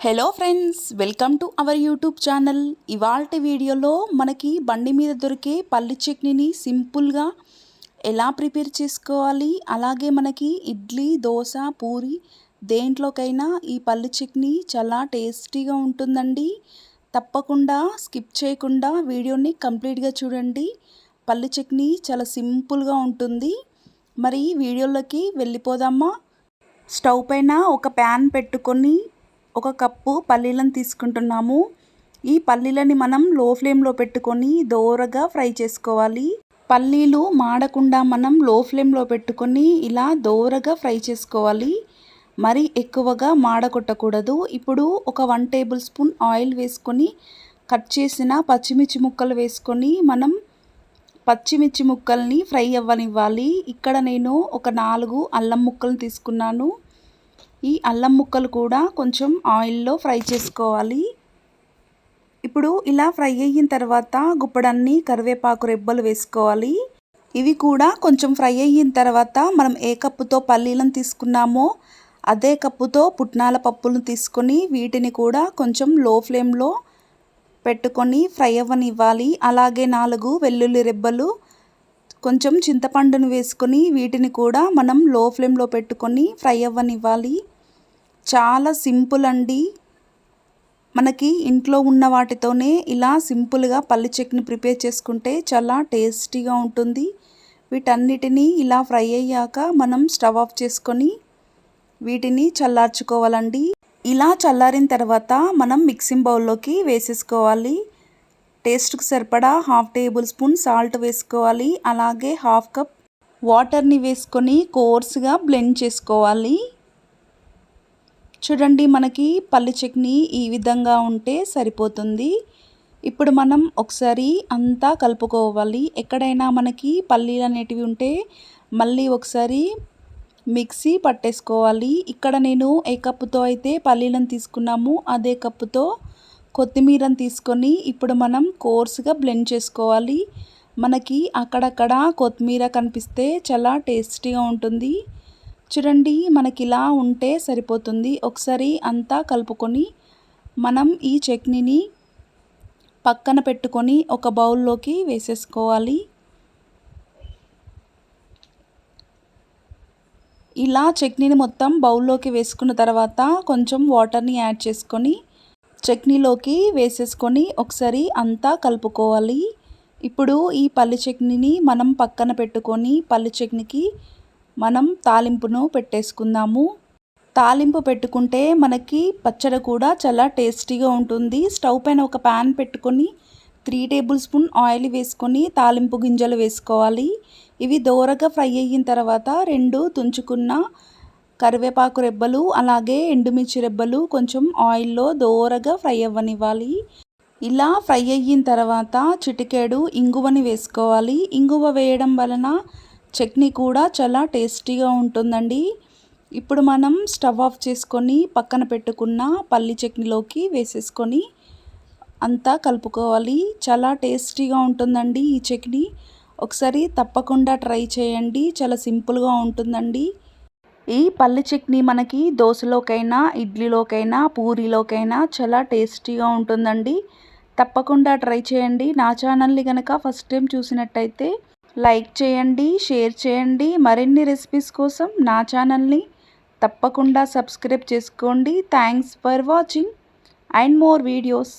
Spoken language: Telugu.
Hello friends welcome to our YouTube channel ఇవాల్టి వీడియోలో మనకి బండి మీద దొరికే పల్లి చట్నీని సింపుల్గా ఎలా ప్రిపేర్ చేసుకోవాలి? అలాగే మనకి ఇడ్లీ దోశ పూరి దేంట్లోకైనా ఈ పల్లి చట్నీ చాలా టేస్టీగా ఉంటుందండి. తప్పకుండా స్కిప్ చేయకుండా వీడియోని కంప్లీట్గా చూడండి. పల్లి చట్నీ చాలా సింపుల్గా ఉంటుంది. మరి వీడియోలోకి వెళ్ళిపోదామా? స్టవ్ పైన ఒక ప్యాన్ పెట్టుకొని ఒక కప్పు పల్లీలను తీసుకుంటున్నాము. ఈ పల్లీలని మనం లో ఫ్లేమ్లో పెట్టుకొని దోరగా ఫ్రై చేసుకోవాలి. పల్లీలు మాడకుండా మనం లో ఫ్లేమ్లో పెట్టుకొని ఇలా దోరగా ఫ్రై చేసుకోవాలి. మరి ఎక్కువగా మాడకొట్టకూడదు ఇప్పుడు ఒక వన్ టేబుల్ స్పూన్ ఆయిల్ వేసుకొని కట్ చేసిన పచ్చిమిర్చి ముక్కలు వేసుకొని మనం పచ్చిమిర్చి ముక్కల్ని ఫ్రై అవ్వనివ్వాలి. ఇక్కడ నేను ఒక నాలుగు అల్లం ముక్కలు తీసుకున్నాను. ఈ అల్లం ముక్కలు కూడా కొంచెం ఆయిల్లో ఫ్రై చేసుకోవాలి. ఇప్పుడు ఇలా ఫ్రై అయిన తర్వాత గుప్పడన్ని కరివేపాకు రెబ్బలు వేసుకోవాలి. ఇవి కూడా కొంచెం ఫ్రై అయిన తర్వాత మనం ఏ కప్పుతో పల్లీలను తీసుకున్నామో అదే కప్పుతో పుట్నాల పప్పులను తీసుకొని వీటిని కూడా కొంచెం లో ఫ్లేమ్లో పెట్టుకొని ఫ్రై అవ్వనివ్వాలి. అలాగే నాలుగు వెల్లుల్లి రెబ్బలు కొంచెం చింతపండును వేసుకొని వీటిని కూడా మనం లో ఫ్లేమ్లో పెట్టుకొని ఫ్రై అవ్వనివ్వాలి. చాలా సింపుల్ అండి. మనకి ఇంట్లో ఉన్న వాటితోనే ఇలా సింపుల్గా పల్లి చట్నీ ప్రిపేర్ చేసుకుంటే చాలా టేస్టీగా ఉంటుంది. వీటన్నిటినీ ఇలా ఫ్రై అయ్యాక మనం స్టవ్ ఆఫ్ చేసుకొని వీటిని చల్లార్చుకోవాలండి. ఇలా చల్లారిన తర్వాత మనం మిక్సింగ్ బౌల్లోకి వేసేసుకోవాలి. టేస్ట్కి సరిపడా హాఫ్ టేబుల్ స్పూన్ సాల్ట్ వేసుకోవాలి. అలాగే హాఫ్ కప్ వాటర్ని వేసుకొని కోర్స్గా బ్లెండ్ చేసుకోవాలి. చూడండి మనకి పల్లి చట్నీ ఈ విధంగా ఉంటే సరిపోతుంది. ఇప్పుడు మనం ఒకసారి అంతా కలుపుకోవాలి. ఎక్కడైనా మనకి పల్లీలు అనేటివి ఉంటే మళ్ళీ ఒకసారి మిక్సీ పట్టేసుకోవాలి. ఇక్కడ నేను ఏ కప్పుతో అయితే పల్లీలను తీసుకున్నాము అదే కప్పుతో కొత్తిమీరను తీసుకొని ఇప్పుడు మనం కోర్సుగా బ్లెండ్ చేసుకోవాలి. మనకి అక్కడక్కడ కొత్తిమీర కనిపిస్తే చాలా టేస్టీగా ఉంటుంది. చూడండి మనకి ఇలా ఉంటే సరిపోతుంది. ఒకసారి అంతా కలుపుకొని మనం ఈ చట్నీని పక్కన పెట్టుకొని ఒక బౌల్లోకి వేసేసుకోవాలి. ఇలా చట్నీని మొత్తం బౌల్లోకి వేసుకున్న తర్వాత కొంచెం వాటర్ని యాడ్ చేసుకొని చట్నీలోకి వేసేసుకొని ఒకసారి అంతా కలుపుకోవాలి. ఇప్పుడు ఈ పల్లి చట్నీని మనం పక్కన పెట్టుకొని పల్లి చట్నీకి మనం తాలింపును పెట్టేసుకుందాము. తాలింపు పెట్టుకుంటే మనకి పచ్చడి కూడా చాలా టేస్టీగా ఉంటుంది. స్టవ్ పైన ఒక ప్యాన్ పెట్టుకొని త్రీ టేబుల్ స్పూన్ ఆయిల్ వేసుకొని తాలింపు గింజలు వేసుకోవాలి. ఇవి దోరగా ఫ్రై అయిన తర్వాత రెండు తుంచుకున్న కరివేపాకు రెబ్బలు అలాగే ఎండుమిర్చి రెబ్బలు కొంచెం ఆయిల్లో దోరగా ఫ్రై అవ్వనివ్వాలి. ఇలా ఫ్రై అయిన తర్వాత చిటికేడు ఇంగువని వేసుకోవాలి. ఇంగువ వేయడం వలన చట్నీ కూడా చాలా టేస్టీగా ఉంటుందండి. ఇప్పుడు మనం స్టవ్ ఆఫ్ చేసుకొని పక్కన పెట్టుకున్న పల్లి చట్నీలోకి వేసేసుకొని అంతా కలుపుకోవాలి. చాలా టేస్టీగా ఉంటుందండి ఈ చట్నీ. ఒకసారి తప్పకుండా ట్రై చేయండి. చాలా సింపుల్గా ఉంటుందండి. ఈ పల్లి చట్నీ మనకి దోశలోకైనా ఇడ్లీలోకైనా పూరీలోకైనా చాలా టేస్టీగా ఉంటుందండి. తప్పకుండా ట్రై చేయండి. నా ఛానల్ని కనుక ఫస్ట్ టైం చూసినట్టయితే లైక్ చేయండి షేర్ చేయండి. మరిన్ని రెసిపీస్ కోసం నా ఛానల్ని తప్పకుండా సబ్స్క్రైబ్ చేసుకోండి. Thanks for watching. And more videos.